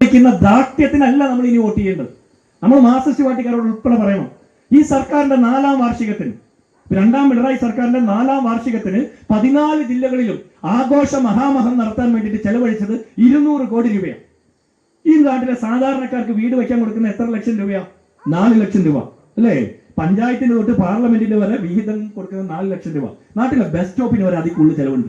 ക്കുന്ന ദാഠ്യത്തിനല്ല നമ്മൾ ഇനി വോട്ട് ചെയ്യേണ്ടത്. നമ്മൾ മാർസിസ്റ്റ് പാർട്ടിക്കാരോട് ഉൾപ്പെടെ പറയണം. ഈ സർക്കാരിന്റെ നാലാം വാർഷികത്തിന് രണ്ടാം പിണറായി സർക്കാരിന്റെ നാലാം വാർഷികത്തിന് പതിനാല് ജില്ലകളിലും ആഘോഷ മഹാമഹം നടത്താൻ വേണ്ടിയിട്ട് ചെലവഴിച്ചത് ഇരുന്നൂറ് കോടി രൂപയാണ്. ഈ നാട്ടിലെ സാധാരണക്കാർക്ക് വീട് വെക്കാൻ കൊടുക്കുന്ന എത്ര ലക്ഷം രൂപയാ? നാല് ലക്ഷം രൂപ. അല്ലേ? പഞ്ചായത്തിന് തൊട്ട് പാർലമെന്റിന് വരെ വിഹിതം കൊടുക്കുന്ന നാല് ലക്ഷം രൂപ. നാട്ടിലെ ബസ് സ്റ്റോപ്പിന് വരെ അതിൽ കൂടുതൽ ചെലവുണ്ട്.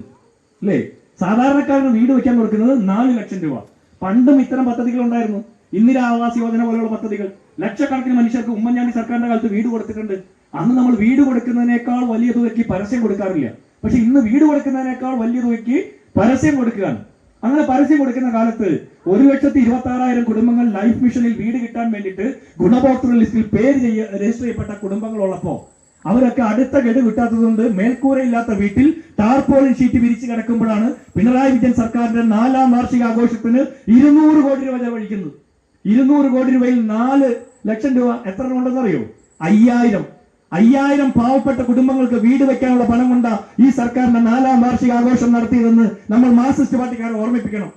അല്ലേ? സാധാരണക്കാരന് വീട് വെക്കാൻ കൊടുക്കുന്നത് നാല് ലക്ഷം രൂപ. പണ്ടും ഇത്തരം പദ്ധതികൾ ഉണ്ടായിരുന്നു ഇന്ദിരാ ആവാസ് യോജന പോലെയുള്ള പദ്ധതികൾ. ലക്ഷക്കണക്കിന് മനുഷ്യർക്ക് ഉമ്മൻചാണ്ടി സർക്കാരിന്റെ കാലത്ത് വീട് കൊടുത്തിട്ടുണ്ട്. അന്ന് നമ്മൾ വീട് കൊടുക്കുന്നതിനേക്കാൾ വലിയ തുകയ്ക്ക് പരസ്യം കൊടുക്കാറില്ല. പക്ഷെ ഇന്ന് വീട് കൊടുക്കുന്നതിനേക്കാൾ വലിയ തുകയ്ക്ക് പരസ്യം കൊടുക്കുകയാണ്. അങ്ങനെ പരസ്യം കൊടുക്കുന്ന കാലത്ത് ഒരു ലക്ഷത്തി ഇരുപത്തി ആറായിരം കുടുംബങ്ങൾ ലൈഫ് മിഷനിൽ വീട് കിട്ടാൻ വേണ്ടിയിട്ട് ഗുണഭോക്തൃ ലിസ്റ്റിൽ പേര് രജിസ്റ്റർ ചെയ്യപ്പെട്ട കുടുംബങ്ങളുള്ളപ്പോ അവരൊക്കെ അടുത്ത ഗഡു കിട്ടാത്തതുകൊണ്ട് മേൽക്കൂരയില്ലാത്ത വീട്ടിൽ ടാർപോളിൻ ഷീറ്റ് വിരിച്ചു കിടക്കുമ്പോഴാണ് പിണറായി വിജയൻ സർക്കാരിന്റെ നാലാം വാർഷിക ആഘോഷത്തിന് ഇരുന്നൂറ് കോടി രൂപ ചെലവഴിക്കുന്നത്. ഇരുന്നൂറ് കോടി രൂപയിൽ നാല് ലക്ഷം രൂപ എത്ര ഉണ്ടെന്ന് അറിയോ? അയ്യായിരം. അയ്യായിരം പാവപ്പെട്ട കുടുംബങ്ങൾക്ക് വീട് വെക്കാനുള്ള പണം കൊണ്ടാ ഈ സർക്കാരിന്റെ നാലാം വാർഷിക ആഘോഷം നടത്തിയതെന്ന് നമ്മൾ മാർക്സിസ്റ്റ് പാർട്ടിക്കാരെ ഓർമ്മിപ്പിക്കണം.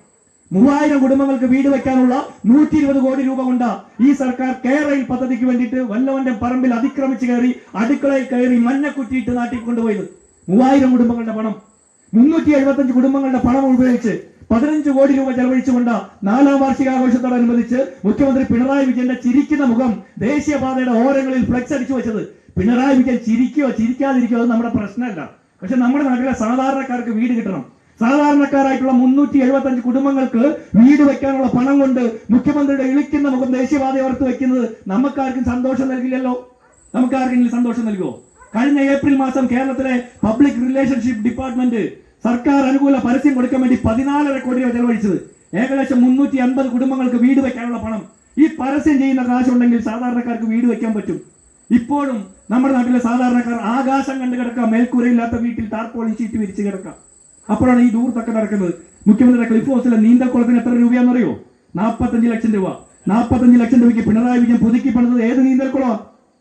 മൂവായിരം കുടുംബങ്ങൾക്ക് വീട് വെക്കാനുള്ള നൂറ്റി ഇരുപത് കോടി രൂപ കൊണ്ടാ ഈ സർക്കാർ കേരളയിൽ പദ്ധതിക്ക് വേണ്ടിയിട്ട് വല്ലവന്റെ പറമ്പിൽ അതിക്രമിച്ച് കയറി അടുക്കളയിൽ കയറി മഞ്ഞക്കുറ്റിയിട്ട് നാട്ടിൽ കൊണ്ടുപോയത് മൂവായിരം കുടുംബങ്ങളുടെ പണം. മുന്നൂറ്റി എഴുപത്തഞ്ച് കുടുംബങ്ങളുടെ പണം ഉപയോഗിച്ച് പതിനഞ്ച് കോടി രൂപ ചെലവഴിച്ചുകൊണ്ട് നാലാം വാർഷികാഘോഷത്തോടനുബന്ധിച്ച് മുഖ്യമന്ത്രി പിണറായി വിജയന്റെ ചിരിക്കുന്ന മുഖം ദേശീയപാതയുടെ ഓരങ്ങളിൽ ഫ്ലെക്സ് അടിച്ചു വെച്ചത്. പിണറായി വിജയൻ ചിരിക്കുകയോ ചിരിക്കാതിരിക്കുകയോ അത് നമ്മുടെ പ്രശ്നമല്ല. പക്ഷെ നമ്മുടെ നാട്ടിലെ സാധാരണക്കാർക്ക് വീട് കിട്ടണം. സാധാരണക്കാരായിട്ടുള്ള മുന്നൂറ്റി എഴുപത്തഞ്ച് കുടുംബങ്ങൾക്ക് വീട് വെക്കാനുള്ള പണം കൊണ്ട് മുഖ്യമന്ത്രിയുടെ ഇളിക്കുന്ന മുഖം ദേശീയപാത ഓർത്ത് വെക്കുന്നത് നമുക്കാർക്കും സന്തോഷം നൽകില്ലല്ലോ? നമുക്കാർക്കെങ്കിലും സന്തോഷം നൽകുമോ കഴിഞ്ഞ ഏപ്രിൽ മാസം കേരളത്തിലെ പബ്ലിക് റിലേഷൻഷിപ്പ് ഡിപ്പാർട്ട്മെന്റ് സർക്കാർ അനുകൂല പരസ്യം കൊടുക്കാൻ വേണ്ടി പതിനാലര കോടി രൂപ ചെലവഴിച്ചത്. ഏകദേശം മുന്നൂറ്റി അൻപത് കുടുംബങ്ങൾക്ക് വീട് വെക്കാനുള്ള പണം. ഈ പരസ്യം ചെയ്യുന്ന കാശുണ്ടെങ്കിൽ സാധാരണക്കാർക്ക് വീട് വെക്കാൻ പറ്റും. ഇപ്പോഴും നമ്മുടെ നാട്ടിലെ സാധാരണക്കാർ ആകാശം കണ്ടു കിടക്കാം മേൽക്കൂരയില്ലാത്ത വീട്ടിൽ ടാർപോളിൻ ചീറ്റ് വിരിച്ചു കിടക്കാം. അപ്പോഴാണ് ഈ ദൂർത്തൊക്കെ നടക്കുന്നത്. മുഖ്യമന്ത്രിയുടെ ക്ലിഫ് ഹൗസിലെ നീന്തൽക്കുളത്തിന് എത്ര രൂപയാണെന്ന് അറിയോ? നാൽപ്പത്തഞ്ച് ലക്ഷം രൂപ. നാൽപ്പത്തഞ്ച് ലക്ഷം രൂപയ്ക്ക് പിണറായി വിജയൻ പുതുക്കി പണിതത് ഏത് നീന്തൽക്കുളം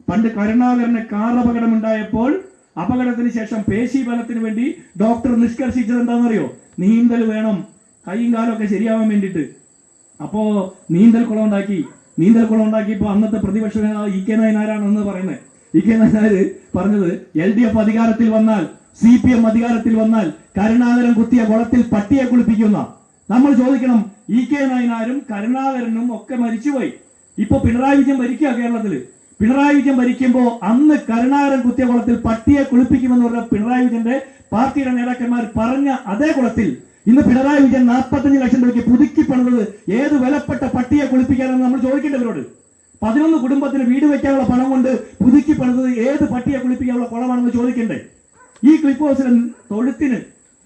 പണ്ട് കരുണാകരന് കാർ അപകടം ഉണ്ടായപ്പോൾ അപകടത്തിന് ശേഷം പേശി ബലത്തിന് വേണ്ടി ഡോക്ടർ നിഷ്കർഷിച്ചത് എന്താണെന്നറിയോ നീന്തൽ വേണം. കൈയും കാലം ഒക്കെ ശരിയാവാൻ വേണ്ടിയിട്ട്. അപ്പോ നീന്തൽ കുളം ഉണ്ടാക്കി. നീന്തൽ കുളം ഉണ്ടാക്കിയപ്പോ അന്നത്തെ പ്രതിപക്ഷ ഇ കെ നായനാരാണെന്ന് പറയുന്നത്. ഇ കെ നായനാര് പറഞ്ഞത് എൽ ഡി എഫ് അധികാരത്തിൽ വന്നാൽ സി പി എം അധികാരത്തിൽ വന്നാൽ കരുണാകരൻ കുത്തിയ കുളത്തിൽ പട്ടിയെ കുളിപ്പിക്കുന്ന. നമ്മൾ ചോദിക്കണം ഇ കെ നയനാരും കരുണാകരനും ഒക്കെ മരിച്ചുപോയി. ഇപ്പൊ പിണറായി വിജയൻ ഭരിക്കുക കേരളത്തിൽ പിണറായി വിജയൻ ഭരിക്കുമ്പോ അന്ന് കരുണാകരൻ കുത്തിയ കുളത്തിൽ പട്ടിയെ കുളിപ്പിക്കുമെന്ന് പറഞ്ഞ പിണറായി വിജയന്റെ പാർട്ടിയുടെ നേതാക്കന്മാർ പറഞ്ഞ അതേ കുളത്തിൽ ഇന്ന് പിണറായി വിജയൻ നാൽപ്പത്തഞ്ച് ലക്ഷം രൂപയ്ക്ക് പുതുക്കി പണിതത് ഏത് വിലപ്പെട്ട പട്ടിയെ കുളിപ്പിക്കാനെന്ന് നമ്മൾ ചോദിക്കേണ്ടവരോട്. പതിനൊന്ന് കുടുംബത്തിന് വീട് വെക്കാനുള്ള പണം കൊണ്ട് പുതുക്കി പണിതത് ഏത് പട്ടിയെ കുളിപ്പിക്കാനുള്ള കുളമാണെന്ന് ചോദിക്കണ്ടേ? ഈ ക്ലിപ്പ് ഹൗസിലെ തൊഴുത്തിന്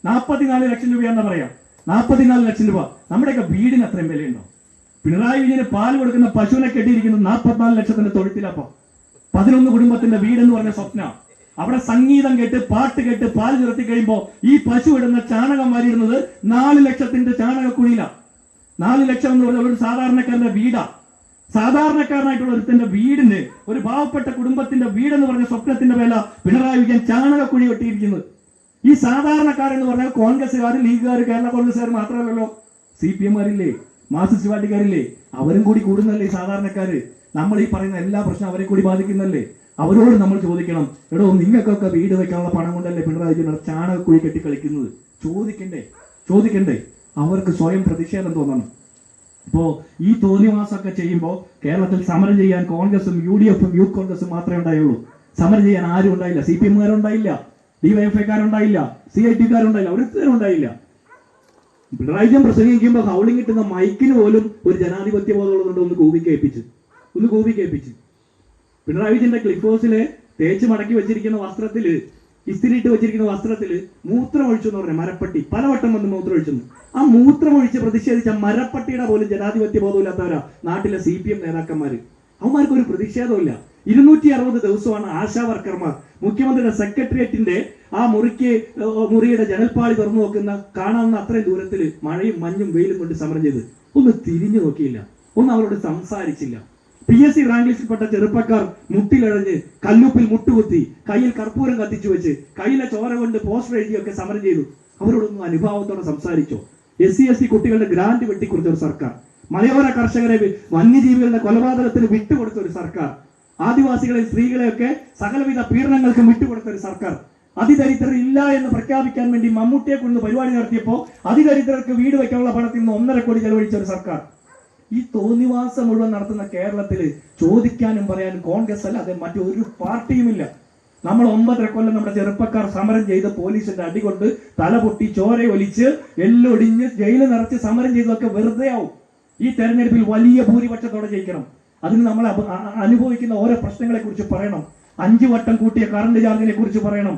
നാൽപ്പത്തിനാല് ലക്ഷം രൂപയാണെന്ന് പറയാം. നാൽപ്പത്തിനാല് ലക്ഷം രൂപ. നമ്മുടെയൊക്കെ വീടിന് അത്രയും വിലയുണ്ടോ? പിണറായി വിജയന് പാൽ കൊടുക്കുന്ന പശുവിനെ കെട്ടിയിരിക്കുന്നത് നാൽപ്പത്തിനാല് ലക്ഷത്തിന്റെ തൊഴുത്തിലപ്പോ പതിനൊന്ന് കുടുംബത്തിന്റെ വീടെന്ന് പറഞ്ഞ സ്വപ്ന. അവിടെ സംഗീതം കേട്ട് പാട്ട് കേട്ട് പാൽ ചുരത്തി കഴിയുമ്പോൾ ഈ പശു ഇടുന്ന ചാണകം വാരിയിടുന്നത് നാല് ലക്ഷത്തിന്റെ ചാണകക്കുഴിയിലാണ് നാല് ലക്ഷം എന്ന് പറഞ്ഞ ഒരു സാധാരണക്കാരന്റെ വീടാ. സാധാരണക്കാരനായിട്ടുള്ള ഒരുത്തിന്റെ വീടിന് ഒരു പാവപ്പെട്ട കുടുംബത്തിന്റെ വീടെന്ന് പറഞ്ഞ സ്വപ്നത്തിന്റെ വില പിണറായി വിജയൻ ചാണകക്കുഴി കെട്ടിയിരിക്കുന്നത്. ഈ സാധാരണക്കാരെന്ന് പറഞ്ഞാൽ കോൺഗ്രസ്സുകാർ ലീഗുകാർ കേരള കോൺഗ്രസ്സുകാർ മാത്രമല്ലല്ലോ. സി പി എംമാരില്ലേ മാർക്സിസ്റ്റ് പാർട്ടിക്കാരില്ലേ അവരും കൂടി കൂടുന്നല്ലേ ഈ സാധാരണക്കാര്. നമ്മൾ ഈ പറയുന്ന എല്ലാ പ്രശ്നവും അവരെ കൂടി ബാധിക്കുന്നല്ലേ? അവരോട് നമ്മൾ ചോദിക്കണം എടോ നിങ്ങൾക്കൊക്കെ വീട് വെക്കാനുള്ള പണം കൊണ്ടല്ലേ പിണറായി വിജയൻ ചാണകക്കുഴി കെട്ടി കളിക്കുന്നത്? ചോദിക്കണ്ടേ? ചോദിക്കണ്ടേ? അവർക്ക് സ്വയം പ്രതിഷേധം തോന്നണം. ഇപ്പോ ഈ തോന്നിവാസമൊക്കെ ചെയ്യുമ്പോൾ കേരളത്തിൽ സമരം ചെയ്യാൻ കോൺഗ്രസും യു ഡി എഫും യൂത്ത് കോൺഗ്രസും മാത്രമേ ഉണ്ടായുള്ളൂ. സമരം ചെയ്യാൻ ആരും ഉണ്ടായില്ല. സി പി എമ്മുകാരുണ്ടായില്ല. ഡിവൈഎഫ്ഐക്കാരുണ്ടായില്ല സി ഐ ടിക്കാരുണ്ടായില്ല. ഒരുത്തരും ഉണ്ടായില്ല പിണറായി വിജയൻ പ്രസംഗിക്കുമ്പോൾ ഹൗളിംഗ് കിട്ടുന്ന മൈക്കിന് പോലും ഒരു ജനാധിപത്യ ബോധമുള്ളതുകൊണ്ട് ഒന്ന് കൂവി കേൾപ്പിച്ച് ഒന്ന് കൂവി കേൾപ്പിച്ച് പിണറായി വിജയന്റെ ക്ലിഫ് ഹൗസിലെ തേച്ച് മടക്കി വെച്ചിരിക്കുന്ന വസ്ത്രത്തിൽ ഇസ്തിരിയിട്ട് വെച്ചിരിക്കുന്ന വസ്ത്രത്തിൽ മൂത്രം ഒഴിച്ചു എന്ന് പറഞ്ഞ മരപ്പട്ടി പലവട്ടം വന്ന് മൂത്രം ഒഴിച്ചു ആ മൂത്രം ഒഴിച്ച് പ്രതിഷേധിച്ച മരപ്പട്ടിയുടെ പോലും ജനാധിപത്യ ബോധമില്ലാത്തവരാ നാട്ടിലെ സി പി എം നേതാക്കന്മാര്. അവന്മാർക്ക് ഒരു പ്രതിഷേധമില്ല ഇരുന്നൂറ്റി അറുപത് ദിവസമാണ് ആശാ വർക്കർമാർ. മുഖ്യമന്ത്രിയുടെ സെക്രട്ടേറിയറ്റിന്റെ ആ മുറിക്ക് മുറിയുടെ ജനൽപ്പാളി തുറന്നു നോക്കുന്ന കാണാവുന്ന അത്രയും ദൂരത്തിൽ മഴയും മഞ്ഞും വെയിലും കൊണ്ട് സമരം ചെയ്ത്. ഒന്ന് തിരിഞ്ഞു നോക്കിയില്ല. ഒന്ന് അവരോട് സംസാരിച്ചില്ല. പി എസ് സി റാങ്ക് ലിസ്റ്റിൽപ്പെട്ട ചെറുപ്പക്കാർ മുട്ടിലഴഞ്ഞ് കല്ലുപ്പിൽ മുട്ടുകുത്തി കയ്യിൽ കർപ്പൂരം കത്തിച്ചു വെച്ച് കയ്യിലെ ചോര കൊണ്ട് പോസ്റ്റർ എഴുതിയൊക്കെ സമരം ചെയ്തു. അവരോടൊന്നും അനുഭാവത്തോടെ സംസാരിച്ചോ. എസ് സി എസ് ടി കുട്ടികളുടെ ഗ്രാന്റ് വെട്ടിക്കുറിച്ച ഒരു സർക്കാർ. മലയോര കർഷകരെ വന്യജീവികളുടെ കൊലപാതകത്തിന് വിട്ടുകൊടുത്ത ഒരു സർക്കാർ. ആദിവാസികളെ സ്ത്രീകളെയൊക്കെ സകലവിധ പീഡനങ്ങൾക്കും വിട്ടുകൊടുത്ത ഒരു സർക്കാർ. അതിദരിദ്രർ ഇല്ല എന്ന് പ്രഖ്യാപിക്കാൻ വേണ്ടി മമ്മൂട്ടിയെ കൊണ്ട് പരിപാടി നടത്തിയപ്പോൾ അതിദരിദ്രർക്ക് വീട് വയ്ക്കാനുള്ള പണത്തിൽ നിന്ന് ഒന്നര കോടി ചെലവഴിച്ച ഒരു സർക്കാർ. ഈ തോന്നിവാസം മുഴുവൻ നടത്തുന്ന കേരളത്തിൽ ചോദിക്കാനും പറയാനും കോൺഗ്രസ് അല്ല അല്ലാതെ മറ്റൊരു പാർട്ടിയുമില്ല. നമ്മൾ ഒമ്പതര കൊല്ലം നമ്മുടെ ചെറുപ്പക്കാർ സമരം ചെയ്ത് പോലീസിന്റെ അടികൊണ്ട് തലപൊട്ടി ചോര ഒലിച്ച് എല്ലൊടിഞ്ഞ് ജയിൽ നിറച്ച് സമരം ചെയ്തതൊക്കെ വെറുതെ ആവും. ഈ തെരഞ്ഞെടുപ്പിൽ വലിയ ഭൂരിപക്ഷത്തോടെ ജയിക്കണം. അതിന് നമ്മൾ അനുഭവിക്കുന്ന ഓരോ പ്രശ്നങ്ങളെ കുറിച്ച് പറയണം. അഞ്ചു വട്ടം കൂട്ടിയ കറണ്ട് ചാർജിനെ കുറിച്ച് പറയണം.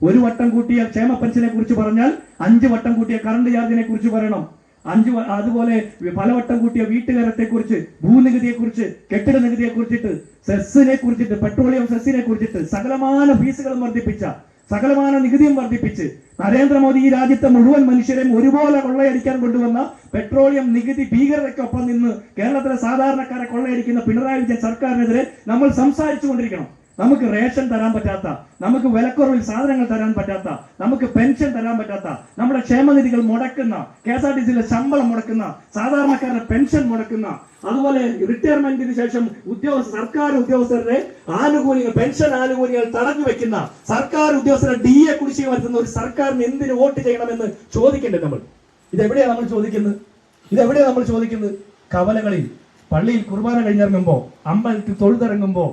ഒരു വട്ടം കൂട്ടിയ ക്ഷേമ പെൻഷനെ കുറിച്ച് പറഞ്ഞാൽ അഞ്ചു വട്ടം കൂട്ടിയ കറണ്ട് ചാർജിനെ കുറിച്ച് പറയണം. അഞ്ചു അതുപോലെ പലവട്ടം കൂട്ടിയ വീട്ടുകാരത്തെ കുറിച്ച് ഭൂനികുതിയെ കുറിച്ച് കെട്ടിട നികുതിയെ കുറിച്ചിട്ട് സെസ്സിനെ കുറിച്ചിട്ട് പെട്രോളിയം സെസ്സിനെ കുറിച്ചിട്ട് സകലമാന ഫീസുകളും വർദ്ധിപ്പിച്ച സകലമാന നികുതിയും വർദ്ധിപ്പിച്ച് നരേന്ദ്രമോദി ഈ രാജ്യത്തെ മുഴുവൻ മനുഷ്യരെയും ഒരുപോലെ കൊള്ളയടിക്കാൻ കൊണ്ടുവന്ന പെട്രോളിയം നികുതി ഭീകരതയ്ക്കൊപ്പം നിന്ന് കേരളത്തിലെ സാധാരണക്കാരെ കൊള്ളയടിക്കുന്ന പിണറായി വിജയൻ സർക്കാരിനെതിരെ നമ്മൾ സംസാരിച്ചു കൊണ്ടിരിക്കണം നമുക്ക് റേഷൻ തരാൻ പറ്റാത്ത നമുക്ക് വിലക്കുറവിൽ സാധനങ്ങൾ തരാൻ പറ്റാത്ത നമുക്ക് പെൻഷൻ തരാൻ പറ്റാത്ത നമ്മുടെ ക്ഷേമനിധികൾ മുടക്കുന്ന കെ എസ് ആർ ടി സിയിലെ ശമ്പളം മുടക്കുന്ന സാധാരണക്കാരുടെ പെൻഷൻ മുടക്കുന്ന അതുപോലെ റിട്ടയർമെന്റിന് ശേഷം ഉദ്യോഗസ്ഥ സർക്കാർ ഉദ്യോഗസ്ഥരുടെ ആനുകൂല്യങ്ങൾ പെൻഷൻ ആനുകൂല്യങ്ങൾ തടഞ്ഞു വെക്കുന്ന സർക്കാർ ഉദ്യോഗസ്ഥരുടെ ഡി എ കുടിശ്ശിക വരുത്തുന്ന ഒരു സർക്കാരിന് എന്തിന് വോട്ട് ചെയ്യണമെന്ന് ചോദിക്കണ്ടേ നമ്മൾ. ഇതെവിടെയാണ് നമ്മൾ ചോദിക്കുന്നത്? ഇതെവിടെയാണ് നമ്മൾ ചോദിക്കുന്നത്? കവലകളിൽ പള്ളിയിൽ കുർബാന കഴിഞ്ഞിറങ്ങുമ്പോ അമ്പലത്തിൽ തൊഴുതിറങ്ങുമ്പോ